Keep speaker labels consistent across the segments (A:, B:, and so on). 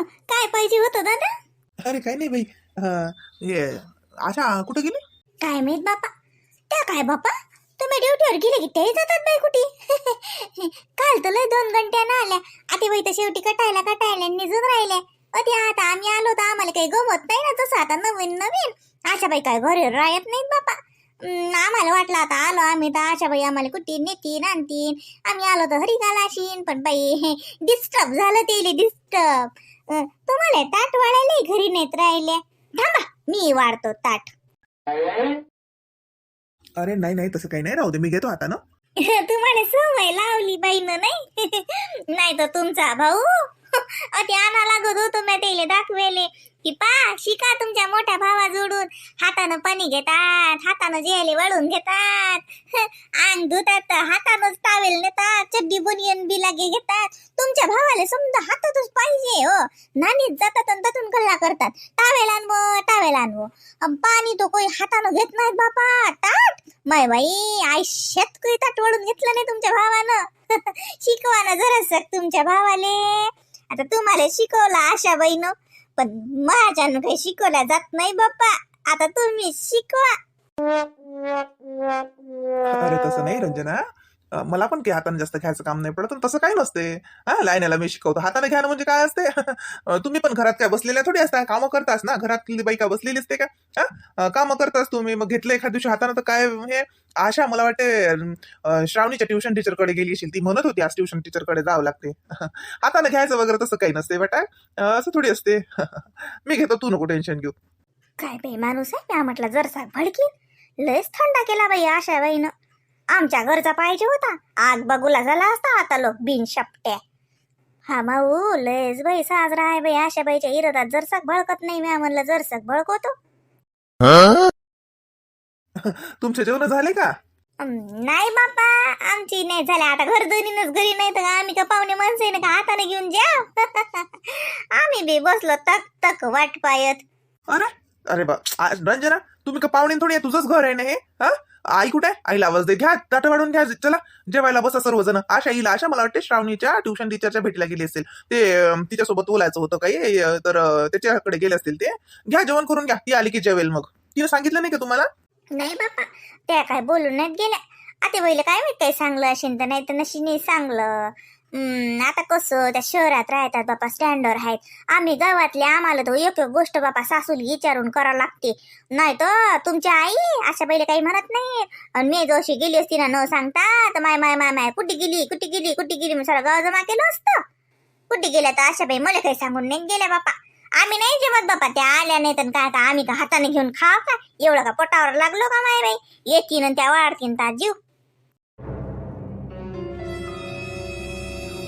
A: काय पाहिजे होतं दादा?
B: अरे काही नाही बाई. अं, हे आशा कुठे गेली?
A: काय माहीत बापा. त्या काय बापा? तुम्ही ड्युटीवर गेले की तेही जातात बाई कुठे? काल तर लय दोन घंट्यानं आल्या. आता बाई तर शेवटी कटायला कटायला निजून राहिल्या अति आता आम्ही आलो तर आम्हाला काही गमत नाही ना तसं. आता नवीन नवीन. आशाबाई काय घरी राहत नाहीत बापा. हम्म, आम्हाला वाटलं आता आलो आम्ही तर आशाबाई आम्हाला कुठे नेतीन आणतीन आम्ही आलो तर हरी आशीन पण बाई डिस्टर्ब झालं ते डिस्टर्ब तुम्हाला ताट वाढायला घरी नेत राहिले. थांबा मी वाढतो ताट.
B: अरे नाही नाही तसं काही नाही. राहू दे मी घेतो आता ना.
A: तुम्हाला सवय लावली बाईनं नाही? नाही तर तुमचा भाऊ. अति आणा लागत होतो मी त्याला दाखवेले. की पा शिका तुमच्या मोठ्या भावा जोडून. हातानं पाणी घेतात हातानं जेले वळून घेतात. अंग धुतात हातानंच टावेल नेतात चड्डी बुनियन बिलागे घेतात. तुमच्या भावाला समजा हातातच पाहिजे हो. नानीत जातात आणि ततून कल्ला करतात. टावेल आणव टावेल आणवो. पाणी तो कोणी हातानं घेत नाहीत बापा. ताट! माय बाई आयुष्यात काही ताट वळून घेतलं नाही तुमच्या भावानं. शिकवा ना जरा तुमच्या भावाले. आता तुम्हाला शिकवलं आशा बाईनं. पण माझ्यानं काही शिकवल्या जात नाही बाप्पा. आता तुम्ही शिकवा.
B: अरे तसं नाही रंजना. मला पण की हाताने जास्त घ्यायचं काम नाही पडत. पण तसं काही नसते हा लाईनाला मी शिकवतो. हाताने घ्यायला म्हणजे काय असते? तुम्ही पण घरात काय बसलेल्या थोडी असता? कामं करतास ना? घरातली बाई का बसलेली असते का? हा? कामं करतास तुम्ही. मग घेतलं एखाद्या दिवशी हाताने तर काय हे? आशा मला वाटते श्रावणीच्या ट्युशन टीचरकडे गेली असेल. ती म्हणत होती आज ट्युशन टीचरकडे जावं लागते. हाताने घ्यायचं वगैरे तसं काही नसते बेटा. असं थोडी असते. मी घेतो तू नको टेन्शन घेऊ.
A: काय बाई माणूस आहे म्या म्हटलं जरसा भडकी लयच थंडा केला बाई आशा बाईनं. आमच्या घरचा पाहिजे होता. आग बगुला झाला असता आता लोक बिन शपट्या. हा माऊ लयच बाई साजरा आहे बाई. आशा बाईच्या इरोधात जरसाक भडकत नाही म्या म्हणलं जरसाक भडकवतो
B: तुमचे जेवण झाले का?
A: नाही बापा आमची नाही झाल्या आता घर दोन्हीनच घरी नाही तर आम्ही का पाहुणे माणसं ना का हाताने घेऊन जा आम्ही बी बसलो तक तक वाट पायत
B: अरे अरे बा रंजना तुम्ही का पाहुणे थोडी तुझंच घर आहे ना हा? आई कुठे? आईला आवाज दे. घ्या ताट वाढून घ्या. चला जेवायला बसा सर्वजण. आशा येईल आशा. मला वाटते श्रावणीच्या ट्युशन टीचरच्या भेटीला गेली असेल. ते तिच्यासोबत बोलायचं होतं काही. तर त्याच्याकडे गेले असतील ते. घ्या जेवण करून घ्या. ती आली की जेवेल मग. तिने सांगितलं नाही का तुम्हाला?
A: नाही बापा त्या काय बोलून नाहीत गेल्या. आता पहिले काय माहीत काय सांगलं असेल तर. नाही तर नशी नाही सांगलं. आता कसं? त्या शहरात राहतात बापा स्टँडवर आहेत. आम्ही गावातले आम्हाला तो एक एक गोष्ट बापा सासूला विचारून करावं लागते. नाही तर तुमच्या आई अशा पहिले काही म्हणत नाही. आणि मी जशी गेली असती ना न सांगता तर माय माय माय माय कुठे गेली? कुठे गेली? कुठे गेली? मी सगळं गाव जमा केलं असतं. कुठे गेल्या तर अशा बाई मला काही सांगून नाही गेल्या बापा. आम्ही नाही जेवत बापा त्या आल्या नाही तर काय का आम्ही का हाताने घेऊन खाव का? एवढं का पोटावर लागलो का माय बाई? येतीन आणि त्या वाढतीन ता जीव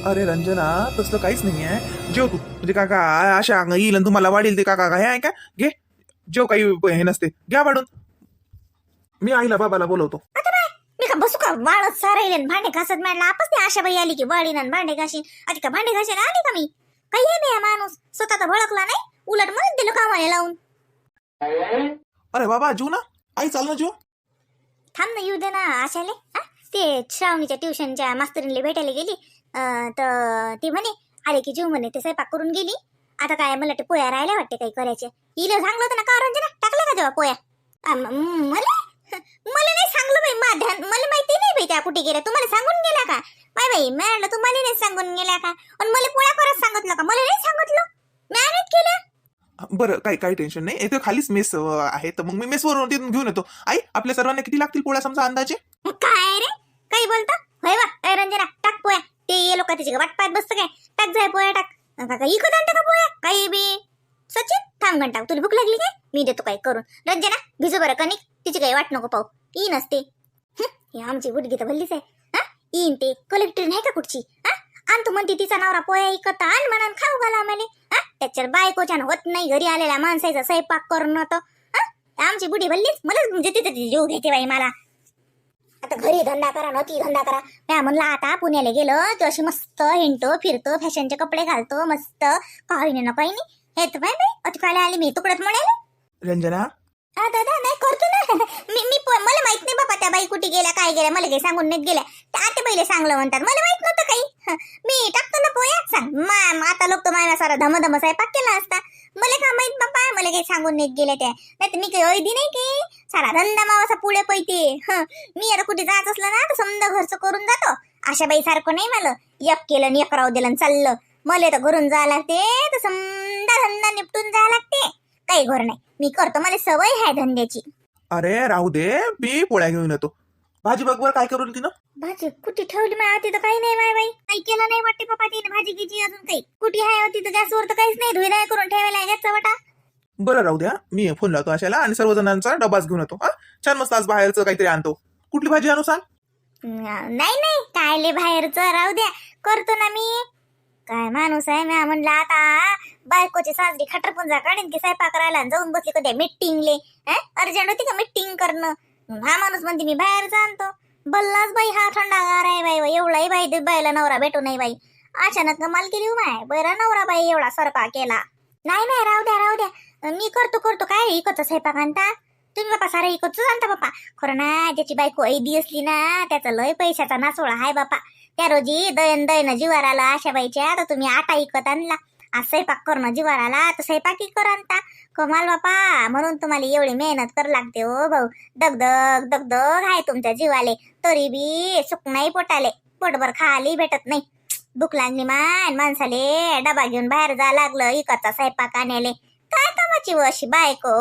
B: अरे रंजना तसलं काहीच नाही आहे जेव तू. म्हणजे काका आशा येईल आणि तुम्हाला वाढील ते काका. हे आहे का घे. जेव काही हे नसते. घ्या वाढून. मी आईला बाबाला बोलवतो.
A: आता बाय. मी का बसू का? वाळत सारायले आणि भांडे घासत म्हणलं आपच ते आशा बाई आली की वाळीन आणि भांडे घाशीन. आधी का भांडे घाशीन आली का मी? काही आहे नाही हा माणूस. स्वतः तर भडकला नाही. उलट म्हणून दिलं कामाला लावून.
B: अरे बाबा जीव ना. आई चाल ना जीव.
A: थांब ना येऊ दे ना आशाले. हा? ते श्रावणीच्या ट्युशनच्या मास्तरीनले भेटायला गेली. तर ती म्हणे आले की जीव म्हणे ते स्वयंपाक करून गेली. आता काय मला ते पोया राहिल्या वाटते काही करायचे. हिला सांगलं होतं ना का रंजना टाकल्या का जेव्हा पोया? मला? मला नाही सांगलं बाई माझ्या मला माहिती नाही बाई त्या कुठे गेल्या. तुम्हाला सांगून गेल्या का? बाय बाई मॅडम तुम्हाला नाही सांगून गेल्या का? आणि मला पोळ्या करत सांगितलं का? मला नाही सांगितलं. मॅनेज केलं
B: बरं काही काही टेन्शन नाही. इथे खालीच मेस आहे. तर मग मी मेसवरून तिथून घेऊन येतो. आई आपल्या सर्वांना किती लागतील पोळ्या समजा अंदाजे?
A: काय रे? काही बोलता? होय वा रंजना टाक पोया ते ये लोक त्याची वाट पाहत बसतं काय? टाक जाय पोया टाक. काका इकत आणता का पोया काही बे. सचिन थांब घंटा. तुला भूक लागली काय? मी देतो काय करून. रंजना भिजू बरं कणिक. तिची काही वाट नको पाहू. ती नसते. हे आमची गुडगी तर भल्लीच आहे. हा? येईन ते कलेक्टर नाही का कुठची? हा? आणतो म्हणते तिचा नवरा पोया इकत आण म्हणून खाऊ घाला आम्हाला हा? त्याच्यावर बायकोच्यान होत नाही. घरी आलेल्या माणसाचा स्वयंपाक करणं तर. आमची बुडी भल्लीच. मलाच म्हणजे तिथे जीव घेते बाई मला. आता घरी धंदा करा ना ती धंदा करा. म्या म्हणलं आता पुण्याला गेलो तो अशी मस्त हिंडतो फिरतो फॅशनचे कपडे घालतो मस्त. काही नाही ना काही नाही हे तर बाय बाई अति काय आली मी. तुकडत म्हणाले.
B: रंजना?
A: हा दादा नाही करतो ना. मी मी प- मला माहीत नाही बाबा त्या बाई कुठे गेल्या काय गेल्या मला काही सांगून नाही गेल्या. त्या आते पहिले सांगलं म्हणतात. मला माहीत नव्हतं काही. हं, मी टाकतो ना पोया. सांग मा आता लोक तर माझ्या सारा धमधम स्वयंपाक केला असता. मला का माहीत बाप्पा मला काही सांगून नाही गेले त्या. नाही तर मी काही ऐदी नाही की? सारा धंदा मावासा पुढे पैते मी आता कुठे जात असलं ना तर समजा घरचं करून जातो. अशा बाई सारखं नाही मला. एक केलं आणि एक राहू दिलं आणि चाललं. मला तर घरून जावं लागते तर समजा धंदा निपटून जावं लागते. काही घर नाही. मी करतो. मला सवय आहे धंद्याची.
B: अरे राहू दे. मी पोळ्या घेऊन येतो. भाजी बघ बरं काय करू तिनं
A: भाजी कुठे ठेवली माय? तिथं काही नाही माय बाई. काही केलं नाही वाटते पप्पा तिने भाजी गिजी अजून काही. कुठे आहे हो तिथं? गॅसवर तर काहीच नाही. धुई नाही करून ठेवायला आहे गॅसचा वाटा.
B: बरं राहू द्या. मी फोन लावतो अशाला आणि सर्वजणांचा डबाच घेऊन येतो. हा? छान मस्त आज बाहेरचं काहीतरी आणतो. कुठली भाजी आणू सांग?
A: नाही नाही. कायले बाहेरचं? राहू द्या. करतो ना मी. काय माणूस आहे म्या म्हणलं आता बायकोची साजरी खटरपुंजा काढीन की स्वयंपाक राहिला आणि जाऊन बसली कधी? मीटिंगले. अर्जंट होती का मीटिंग करणं? हा माणूस म्हणते मी बाहेर जाणतो. बल्लाच बाई हा थंडागार आहे बाई एवढाही बाई दे- बाईला नवरा भेटू नाही बाई. अचानक कमाल केली हो माय नवरा बाई एवढा सरका केला. नाही नाही राहू द्या राहू द्या. मी करतो करतो काय इकतच स्वयंपाक आणता? तुम्ही बापा सारे इकतच आणता बापा. खरं ना ज्याची बायको ऐदी असली ना त्याचा लय पैशाचा नाचोळा हाय बापा. त्या रोजी दयन दयन जीवार आला आशा बाईच्या तर तुम्ही आटा इकत आणला. आज स्वयंपाक करणं जीवार आला तर स्वयंपाक इकर आणता कमाल बापा म्हणून तुम्हाला एवढी मेहनत कर लागते हो भाऊ. दगदग दगदग आहे तुमच्या जीवाले. तरी बी सुक नाही पोटाले. पोटभर खाली भेटत नाही. भूक लागली मान माणसाले डबा घेऊन बाहेर जा लागलं इकडचा स्वयंपाक आणायले. काय कामाची व अशी बायको?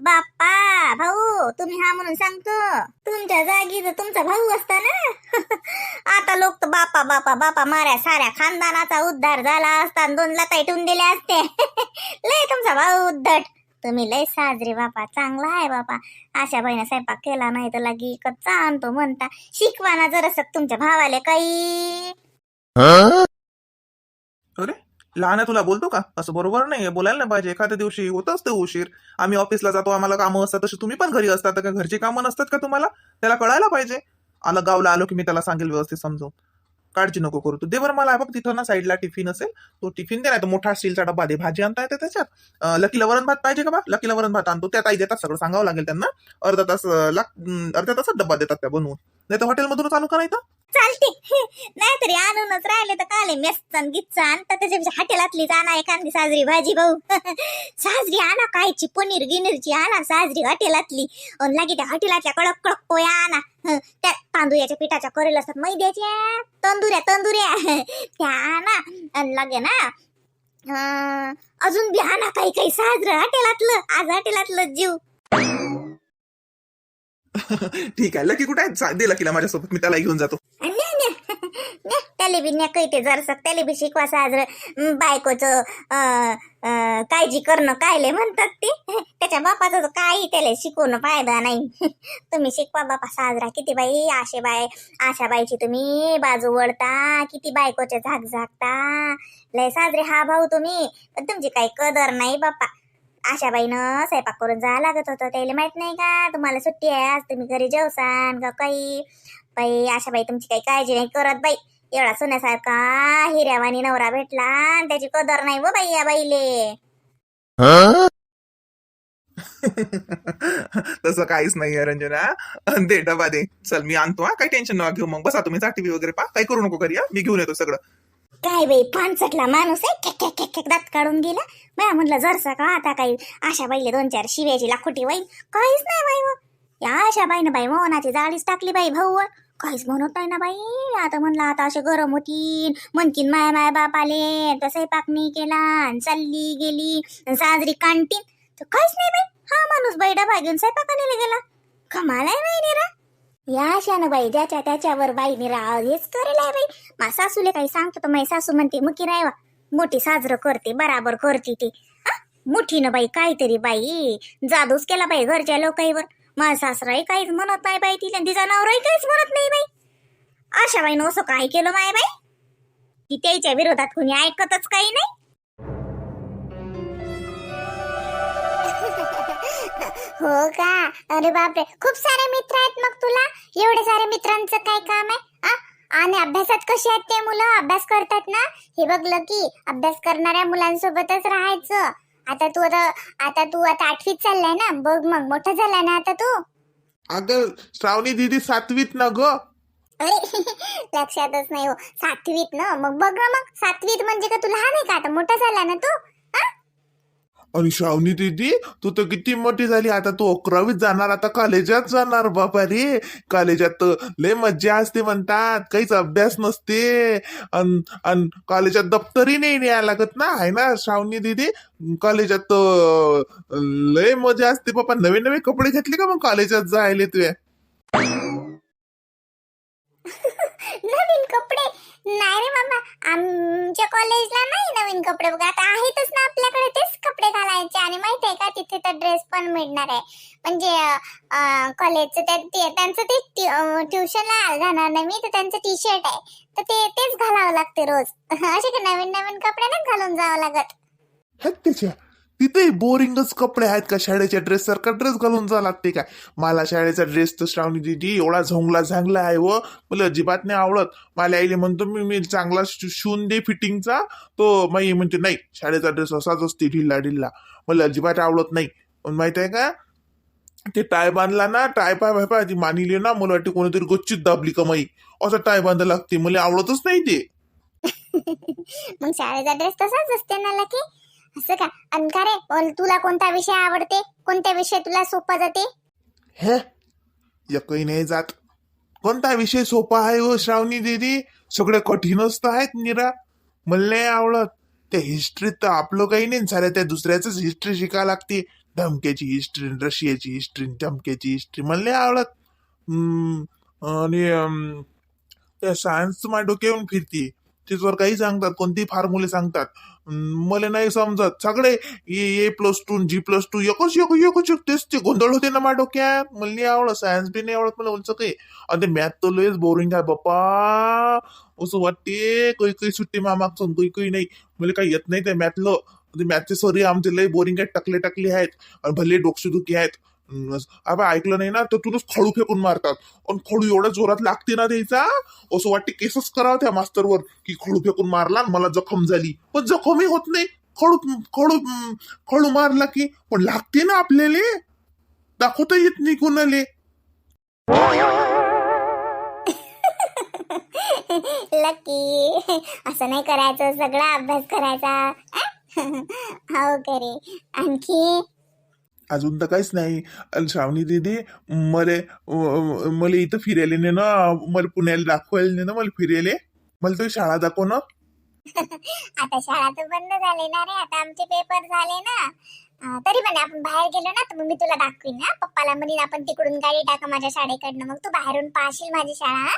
A: बाप्पा भाऊ तुम्ही हा म्हणून सांगतो. तुमच्या जागी जर तुमचा भाऊ असता ना? आता लोक तर बापा बापा बापा माऱ्या साऱ्या खानदानाचा उद्धार झाला असता दोन लताई ठेवून दिल्या असते. लय तुमचा भाऊ उद्धट. तुम्ही लय साजरे बापा चांगला आहे बापा अशा बहिणी स्वयंपाक केला नाही तर लगी कच्चा आणतो म्हणता. शिकवा ना जरासं तुमच्या भावाले काही.
B: अरे? लहान आहे तुला बोलतो का? असं बरोबर नाही बोलायला नाही पाहिजे. एखाद्या दिवशी होत असते उशीर. आम्ही ऑफिसला जातो. आम्हाला कामं असतात तशी तुम्ही पण घरी असतात तर का घरची कामं नसतात का तुम्हाला? त्याला कळायला पाहिजे. आलं गावला आलो की मी त्याला सांगेल व्यवस्थित समजून काळजी नको करू तू. दे बरं मला बघ तिथं ना साईडला टिफिन असेल. तो टिफिन दे नाही तर मोठा स्टीलचा डब्बा दे. भाजी आणता येते त्याच्यात. लकीला वरण भात पाहिजे का बा? लकीला वरण भात आणतो. त्या ताई देतात. सगळं सांगावं लागेल त्यांना. अर्धा तास अं, लाग अर्ध्या तासात डब्बा देतात त्या बनवून. नाही तर हॉटेलमधूनच आणू का नाही तर?
A: चालते. नाहीतरी आणूनच राहिले तर काले मेस्तान गिच्चान तर त्याच्यापेक्षा हॉटेलातली जाणार एखादी साजरी भाजी भाऊ. साजरी आणा कायची पनीर गिनीरची आणा साजरी हॉटेलातली. अन लागे त्या हॉटेलातल्या कडक कडक पोया आणा. त्या तांदुळ्याच्या पिठाच्या करेल असतात मैद्याच्या. तंदुऱ्या तंदुऱ्या. त्या आणा. लागे ना अजून बी आणा काही काही साजरं हॉटेलातलं. आज हॉटेलातलं जीव.
B: ठीक आहे. लकी कुठे आहे दे लकीला माझ्यासोबत. मी त्याला घेऊन जातो.
A: त्याला बी न्या. कैते जरसक त्याला बी शिकवा साजर. बायकोचं काळजी करणं कायले म्हणतात ते. त्याच्या बापाचं तर काही त्याला शिकवणं फायदा नाही. तुम्ही शिकवा बापा साजरा. किती बाई आशे बाय आशा बाईची तुम्ही बाजू वळता. किती बायकोचे झाक झाकता. लय साजरे. हा भाऊ तुम्ही. पण तुमची काही कदर नाही बापा. आशाबाईनं स्वयंपाक करून जावं लागत होतं. त्याला माहीत नाही का? तुम्हाला सुट्टी आहे आज तुम्ही घरी जेवसान का काही? बाई आशाबाई तुमची काही काळजी नाही करत बाई. एवढा सोन्यासारखा हिऱ्यावानी नवरा भेटला आणि त्याची कदर नाही व बाई या बाईले.
B: तसं काहीच नाहीये रंजना. दे डबा दे. चल मी आणतो हा? काही टेन्शन नका घेऊ मग. बसा तुम्ही टीव्ही वगैरे पा काही करू नको घरी मी घेऊन येतो सगळं.
A: काय बाई पानसटला माणूस आहे खेक खेक खेक दात काढून गेला. बाया म्हणलं जरसा का आता काही आशा बाईले दोन चार शिव्याची लाखोटी बाई काहीच नाही बाई व या आशा बाईनं बाई मोहनाची जाळीच टाकली बाई भाऊ काहीच म्हणत नाही ना बाई. आता म्हणलं आता असे गरम होतीन. म्हणकीन माय माय बाप आले तर स्वयंपाक नाही केला आणि चालली गेली साजरी कांटीन तर काहीच नाही बाई. हा माणूस बाई डबा घेऊन स्वयंपाकाने गेला. कमाल आहे बाई निरा. या अशानं बाई ज्याच्या त्याच्यावर बाई निरा हेच करेल बाई. मा सासूले काही सांगतो तर माझी सासू म्हणते मुकी रायवा मोठी साजरं करते बराबर करते ती. हा? मोठीनं बाई काहीतरी बाई जादूच केला बाई घरच्या लोकांवर माझा सासराही काहीच म्हणत नाही बाई तिला तिचा नवराही काहीच म्हणत नाही बाई. अशा बाईनं असं काय केलं माय बाई? की त्याच्या विरोधात कोणी ऐकतच काही नाही. हो का? अरे बापरे. खूप सारे मित्र आहेत मग तुला? एवढे सारे मित्रांचं काय काम आहे? आ? आणि अभ्यासात कसे आहेत ते मुलं? अभ्यास करतात ना? हे बघलं की अभ्यास करणाऱ्या मुलांसोबतच राहायचं.
C: आता तू आता आता तू आता आठवीत चाललाय ना? बघ मग मोठा झाला ना आता तू?
D: अगं श्रावणी दिदी सातवीत ना ग?
C: अरे लक्षातच नाही हो. सातवीत ना? मग बघ ना मग. सातवीत म्हणजे का तू लहान आहे का आता? मोठा झाला ना तू?
D: आणि श्रावणी दिदी तू तर किती मोठी झाली. आता तू अकरावीत जाणार आता कॉलेजात जाणार बाबा रे कॉलेजात लय मज्जा असते म्हणतात. काहीच अभ्यास नसते. अन अन कॉलेजात दप्तरी नाही न्यायला लागत ना. आहे ना श्रावणी दिदी? कॉलेजात लय मजा असते. बापा नवीन नवीन कपडे घेतले का मग कॉलेजात जायले तुझ्या
C: नवीन कपडे. नाही रे बाबा आमच्या कॉलेजला नाही नवीन कपडे बघा. आता आहेतच ना आपल्याकडे तेच कपडे घालायचे. आणि माहिती आहे का तिथे तर ड्रेस पण मिळणार आहे. म्हणजे कॉलेजचं त्या ते- त्यांचं ते ट्युशनला जाणार नाही मी तर त्यांचं टी शर्ट आहे. तर ते तेच घालावं लागते रोज. असे की नवीन नवीन कपडे नाही घालून जावं लागत.
D: तिथे बोरिंगच कपडे आहेत का? शाळेच्या ड्रेस सारखा ड्रेस घालून जा लागते काय? मला शाळेचा ड्रेस तर श्रावणी दिदी एवढा झोंगला झांगला आहे व मला अजिबात नाही आवडत. मला आईले म्हणतो मी मी चांगला शिवून दे फिटिंगचा. तो माई म्हणते नाही शाळेचा ड्रेस असाच असते ढिल्ला ढिल्ला. मला अजिबात आवडत नाही. पण माहीत आहे का? ते टाय बांधला ना टाय पाय पाय पाय ती मानिली ना मला वाटते कोणीतरी गच्चीत दाबली कमाई असं टाय बांधा लागते. मला आवडतच नाही ते.
C: मग शाळेचा ड्रेस तसाच असते ना लकी? असं का? आणि का रे? बोल, तुला कोणता विषय आवडते? कोणता विषय तुला सोपा जाते?
D: हे? एकही नाही जात. कोणता विषय सोपा आहे हो श्रावणी दिदी? सगळे कठीणच तर आहेत निरा. मला नाही आवडत. त्या हिस्ट्रीत तर आपलं काही नाही. झालं त्या दुसऱ्याच हिस्ट्री शिकावं लागते. धमक्याची हिस्ट्री रशियाची हिस्ट्री धमक्याची हिस्ट्री मला नाही आवडत. हम्म, आणि त्या सायन्स माझ्या डोक्यावरून फिरते. त्याच्यावर काही सांगतात कोणती फॉर्म्युले सांगतात. मला नाही समजत. सगळे A A plus two G plus two एकच एक एकच एक तेच ते गोंधळ होते ना माझ्या डोक्यात. मला नाही आवडत सायन्स बी नाही आवडत मला उलचं काही. आणि ते मॅथ तर लयच बोरिंग आहे बाप्पा. असं वाटते काही काही सुट्टी मामागचं काही काही नाही. मला काही येत नाही ते मॅथलं मॅथचे सॉरी आमचे लय बोरिंग आहेत टकले टकले आहेत. आणि भले डोकशेदुखी आहेत. हम्म, ऐकलं नाही ना? तर तुलाच खडू फेकून मारतात. आणि खडू एवढ्या जोरात लागते ना त्याचा असं वाटते केसच करावं त्या मास्तरवर. की खडू फेकून मारला आणि मला जखम झाली. पण जखमही होत नाही. खडू खडू खडू मारला की पण लागते ना आपल्याला? दाखवता येत नाही कोणाले.
C: लकी असं नाही करायचं. सगळा अभ्यास करायचा. हो करे आणखी?
D: अजून तर काहीच नाही. श्रावणी दिदी मले मला इथं फिरायला ने ना मला पुण्याला दाखवायला ने ना मला फिरायला. मला तुझी शाळा दाखव ना.
C: आता शाळा तर बंद झाली ना रे आता आमचे पेपर झाले ना. तरी पण आपण बाहेर गेलो ना तर मी तुला दाखवीन ना पप्पाला म्हणीन आपण तिकडून गाडी टाका माझ्या शाळेकडनं मग तू बाहेरून पाहशील माझी शाळा?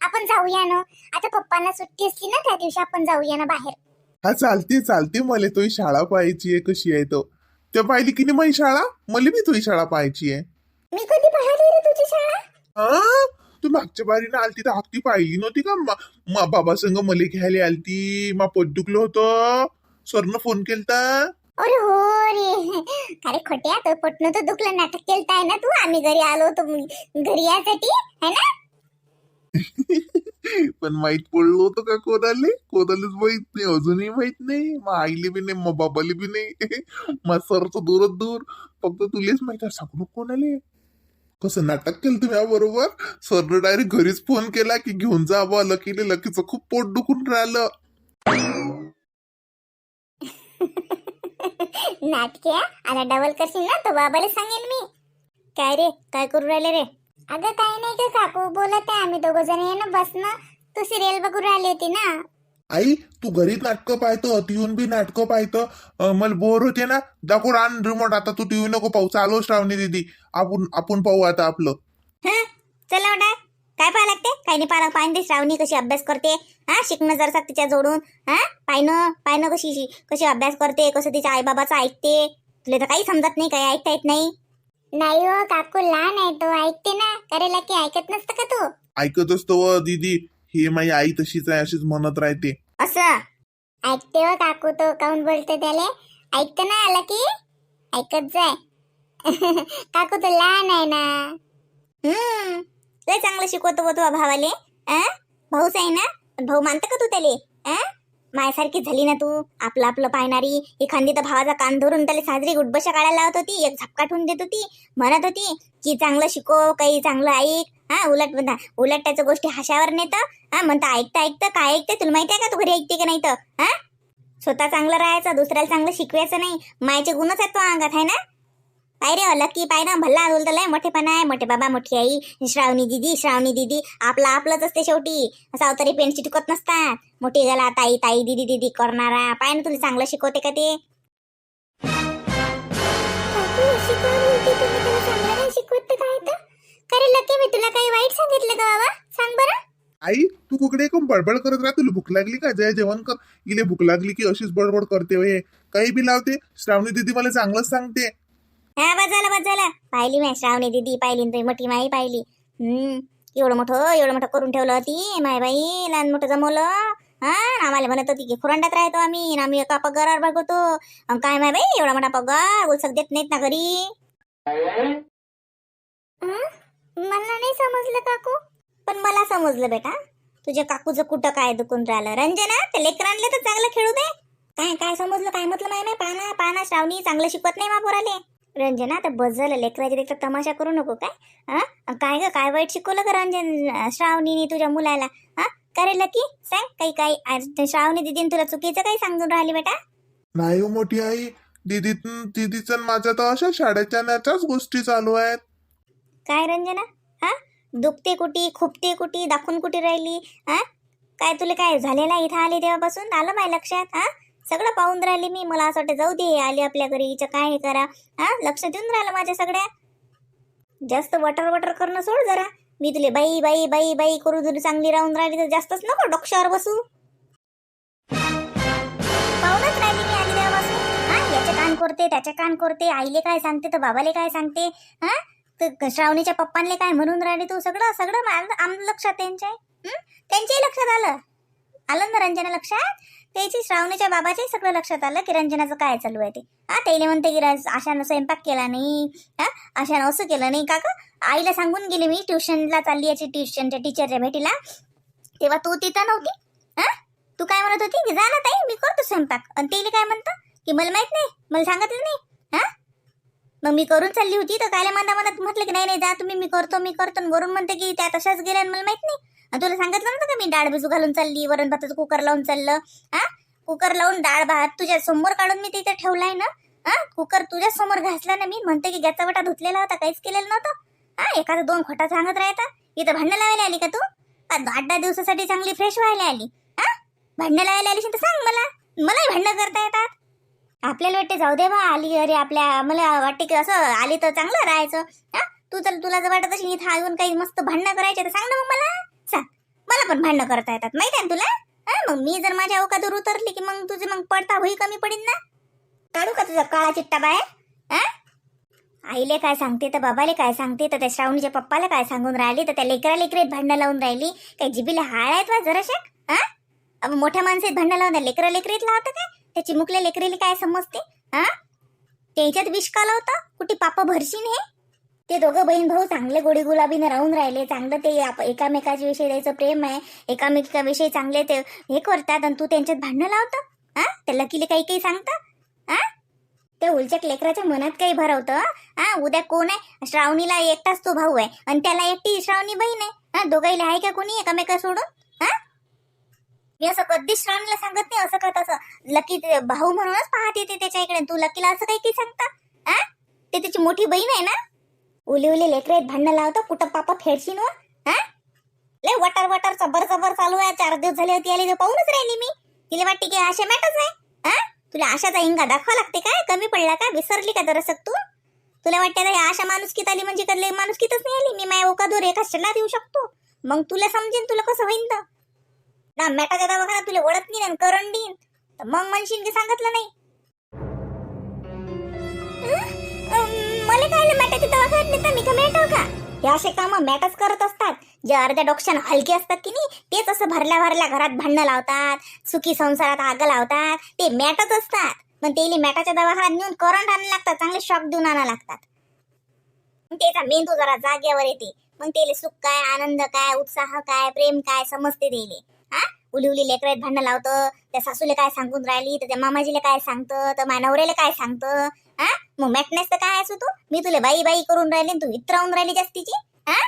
C: आपण जाऊया ना. आता पप्पांना सुट्टी असली ना त्या दिवशी आपण जाऊया ना बाहेर.
D: हा चालते चालते मला तुझी शाळा पाहायची आहे कशी आहे तो. त्या पाहिली की नाही माझी शाळा? मला बी तुझी शाळा पाहायची आहे.
C: मी कधी पाहिली रे तुझी शाळा?
D: हा? तू मागच्या बारीनं आलती तर हाकती पाहिली नव्हती का? मा- मा बाबा संग मले घ्यायला आलती. मा पोट दुखलं होतं. सरनं फोन केलता.
C: अरे हो रे. अरे खोट्या तो पटणं तर दुखलं नाटक केलताय ना तू? आम्ही घरी आलो होतो. घरी यासाठी है ना?
D: पण माहीत पडलं होतं का कोणाले? कोणालाच माहीत नाही अजूनही माहीत नाही. मग आईले बी नाही मग बाबाले बी नाही. मग सरचं दूरच दूर. फक्त तुलेच माहीत आहे सांगू नको कोणाले. कसं नाटक केलं तुम्ही बरोबर? सरनं डायरेक्ट घरीच फोन केला की घेऊन जा बा लकीले लकीचं खूप पोट दुखून राहिलं.
C: नाटक्या आता डबल करशील ना? तो बाबाला सांगेन मी. काय रे? काय करू राहिले रे? अगं काही नाही का काकू बोलत आहे आम्ही दोघं जण. ये ना बस ना. तू सिरियल बघून राहिली होती ना?
D: आई तू घरी नाटकं पाहतो टीव्ही बी नाटकं पाहतो. मला बोर होते ना. दाखवून आण रिमोट आता तू टीव्ही नको पाहू. चालू श्रावणी दिदी. आपण आपण पाहू आता आपलं.
C: हं? चला काय पाहा लागते? काही नाही पाहा पाहिजे श्रावणी कशी अभ्यास करते. हा शिकणं जरसा तिच्या जोडून. हा पायनं पायनं कशी कशी अभ्यास करते कसं तिच्या आईबाबाचं ऐकते. तुला तर काही समजत नाही काही ऐकता येत नाही. नाही हो काकू लहान आहे तो. ऐकते ना. करेला की ऐकत नसतं का तू?
D: ऐकत असतो व दीदी. हे माझी आई तशीच आहे अशीच म्हणत राहते.
C: असं? ऐकते हो काकू तो काऊन बोलते त्याले? ऐकते ना आला की? ऐकत जाय. काकू तो लहान आहे ना. हम्म. लय चांगलं शिकवतो बा तुझ्या भावाले. अं? भाऊच आहे ना? भाऊ मानतं का तू त्याले? अं?
A: मायासारखी झाली ना तू. आपलं आपलं पाहणारी एखादी तर भावाचा कान धरून त्याला साजरी गुटबशा काढायला लावत होती. एक झपका ठेवून देत होती. म्हणत होती की चांगलं शिको काही चांगलं ऐक. हा उलट म्हणता उलट त्याचं गोष्टी हाशावर नेतं. हा म्हणता ऐकता ऐकतं काय ऐकतं तुला माहिती आहे का? तू घरी ऐकते का नाही तर? हा? स्वतः चांगलं राहायचं दुसऱ्याला चांगलं शिकवायचं नाही. मायचे गुणच आहेत तो अंगात आहे ना? पाय रे लक्की पाय ना भल्ला बोलतो लय मोठेपणा आहे. मोठे बाबा मोठी आई श्रावणी दिदी श्रावणी दिदी आपलं आपलंच असते शेवटी. सावतरी पेन चिटकत नसतात. मोठी झाला ताई ताई दिदी दिदी करणारा. पाय ना तुला चांगलं शिकवते का ते? शिकवत काय तर? खरे लक्की मी तुला काही वाईट सांगितलं का बाबा. सांग बरं.
D: आई तू कुकडे एकदम बडबड करत राह तुला भूक लागली का? जय जेवण कर. इले भूक लागली की अशीच बडबड करते काही बी लावते श्रावणी दिदी मला चांगलंच सांगते.
A: हा बस झालं बस झालं. पाहिली मी श्रावणी दिदी पाहिली तुझी मोठी माई पाहिली. हम्म एवढं मोठं एवढं मोठं करून ठेवलं होती माय बाई लहान मोठं जमवलं. हा आम्हाला म्हणत होती की खुरांडात राहतो आम्ही आम्ही एका पगारावर बघतो. काय माय बाई एवढा मोठा पगार उलसक देत नाहीत ना घरी. मला नाही समजलं काकू. पण मला समजलं बेटा. तुझ्या काकूचं कुठं काय दुखून राहिलं? रंजना ते लेकर आणले तर चांगलं खेळू दे. काय काय समजलं काय म्हटलं माय पाना पाना श्रावणी चांगलं शिकवत नाही मा पोराले. रंजना आता बस झालं लेकराची लेकर तमाशा करू नको काय? हा? काय ग काय वाईट शिकवलं का रंजन श्रावणीने तुझ्या मुलाला? हा? करे लकी सांग काही काही. आज श्रावणी दिदीने तुला चुकीचं काही सांगून राहिली बेटा.
D: नाही हो मोठी आई दिदी दिदीचं आणि माझ्या तर अशा शाळेच्या नाच्याच गोष्टी चालू आहेत.
A: काय रंजना? हा? दुखते कुठी खुपते कुठी दाखवून कुठी राहिली? हा? काय तुला काय झालेलं इथं आले तेव्हापासून? आलं माझ्या लक्षात? हा? सगळं पाहून राहिली मी. मला असं वाटतं जाऊ दे आली आले आपल्या घरी हिचं काय हे करा. हा लक्ष देऊन राहिलं माझ्या सगळ्या. जास्त वटर वटर करणं सोड जरा. मी तुले बाई बाई बाई बाई करू जरी चांगली राहून राहिली तर जास्तच नको डोक्यावर बसू. पाहूनच राहिली मी आली तेव्हापासून हा याचे कान करते त्याचे कान करते आईले काय सांगते तर बाबाले काय सांगते? हा तर श्रावणीच्या पप्पांले काय म्हणून राहिले तू? सगळं सगळं आम लक्षात त्यांच्या त्यांच्याही लक्षात आलं? आलं ना रंजना लक्षात? त्याची श्रावणीच्या बाबाच्याही सगळं लक्षात आलं की रंजनाचं काय चालू आहे ते. हा त्याला म्हणते की आशानं स्वयंपाक केला नाही. हा आशानं असं केलं नाही. काका आईला सांगून गेली मी ट्युशनला चालली याची ट्युशनच्या टीचरच्या भेटीला. तेव्हा तू तिथं नव्हती? हा? तू काय म्हणत होती? की जा ना ताई मी करतो स्वयंपाक. आणि तेले काय म्हणतं? की मला माहीत नाही मला सांगितलं नाही. हा? मग मी करून चालली होती तर कायला म्हणता म्हणत म्हटलं की नाही नाही जा तुम्ही मी करतो मी करतो. आणि वरून म्हणते की त्या तशाच गेल्या मला माहीत नाही. तुला सांगितलं नव्हतं का मी डाळ भिजू घालून चालली वरण भाताचं कुकर लावून चाललं? हा? कुकर लावून डाळ भात तुझ्या समोर काढून मी तिथे ठेवलाय ना? हा? कुकर तुझ्या समोर घासला ना मी म्हणते की गॅसचा वटा धुतलेला होता काहीच केलेलं नव्हतं. हा? एखादा दोन खोटा सांगत राहता. इथं भांडणं लावायला आली का तू? आठ दहा दिवसासाठी चांगली फ्रेश व्हायला आली? हा? भांडणं लावायला आली तर सांग मला. मलाही भांडणं करता येतात. आपल्याला वाटते जाऊ दे बा आली अरे आपल्या मला वाटते की असं आली तर चांगलं राहायचं. हा? तू तर तुला जर वाटत असेल इथं येऊन काही मस्त भांडणं करायचे तर सांग ना मग मला. मला पण भांडणं करता येतात. माहिती आहे ना तुला? हा मग मी जर माझ्या अवकादूर उतरली की मग तुझे मग पडता होई कमी पडीन ना? काढू का तुझा काळा चिट्टा बाहेर हा? आईले काय सांगते तर बाबाले काय सांगते तर त्या श्रावणीच्या पप्पाला काय सांगून राहिली तर त्या लेकरा लेकरीत भांडणं लावून राहिली? काही जिबीला हाळ आहेत वा जराशा? हा? अब मोठ्या माणसात भांडणं लावून द्या लेकरा लेकरीत लावतं काय? त्याची मुकल्या लेकरीला काय समजते? हा? त्याच्यात विष का होता? कुठे पापा भरशीन हे? ते दोघं बहीण भाऊ चांगले गोडी गुलाबीने राहून राहिले. चांगलं ते आप- एकामेकाच्या विषयी द्यायचं प्रेम आहे. एकामेकाविषयी चांगले ते हे करतात आणि तू त्यांच्यात भांडणं लावतं? हा? त्या लकीले काही काही सांगता? हा? त्या उलचक लेकराच्या मनात काही भरवतं हा? उद्या कोण आहे? श्रावणीला एकटाच तो भाऊ आहे आणि त्याला एकटी श्रावणी बहीण आहे. हा दोघाईला आहे का कोणी एकामेका सोडून? हा? मी असं कधीच श्रावणीला सांगत नाही असं का तसं लकी भाऊ म्हणूनच पाहत येते त्याच्या इकडे तू लकीला असं काही काही सांगता? हा? ते त्याची मोठी बहीण आहे ना? उली उली लेकर भांडणं लावतो कुठं पापा फेडशीन व? हा? लय वटर वटर चबर चबर चालू आहे चार दिवस झाले होती आली तर पाहूनच राहिली मी. तिला वाटते की आशा मॅटच आहे हा? तुला आशाचा हिंगा दाखवा लागते काय कमी पडला का? विसरली का दरसक तू? तुला वाटते आता ही आशा माणुसकीत आली म्हणजे कधले माणुसकीतच नाही आली? मी माय ओकादूर एका क्षणात देऊ शकतो. मग तुला समजेन तुला कसं होईन तर? ना मॅटाच्या दवाखाना तुला ओळख नाही आणि देईन. तर मग म्हणशीन की सांगितलं नाही. मला दवाखान्यात नेता मी का का? हे असे काम मॅटच करत असतात. जे अर्ध्या डोक्यानं हलके असतात की नाही तेच असं भरल्या भरल्या घरात भांडणं लावतात सुखी संसारात आग लावतात ते मॅटच असतात. पण ते मॅटाच्या दवाखान्यात नेऊन करंट आणायला लागतात चांगले शॉक देऊन आणायला लागतात. मग त्याचा मेंदू जरा जागेवर येते. मग त्याला सुख काय आनंद काय उत्साह काय प्रेम काय समजते त्याले. हा? उली उली लेकरात भांडणं लावतं त्या सासूला काय सांगून राहिली तर त्या मामाजीला काय सांगतं तर मानवऱ्याला काय सांगतं? हा मग मॅटनेस तर काय असू तू? मी तुला बाई बाई करून राहिली तू तू इतरावून राहिली जास्तीची हा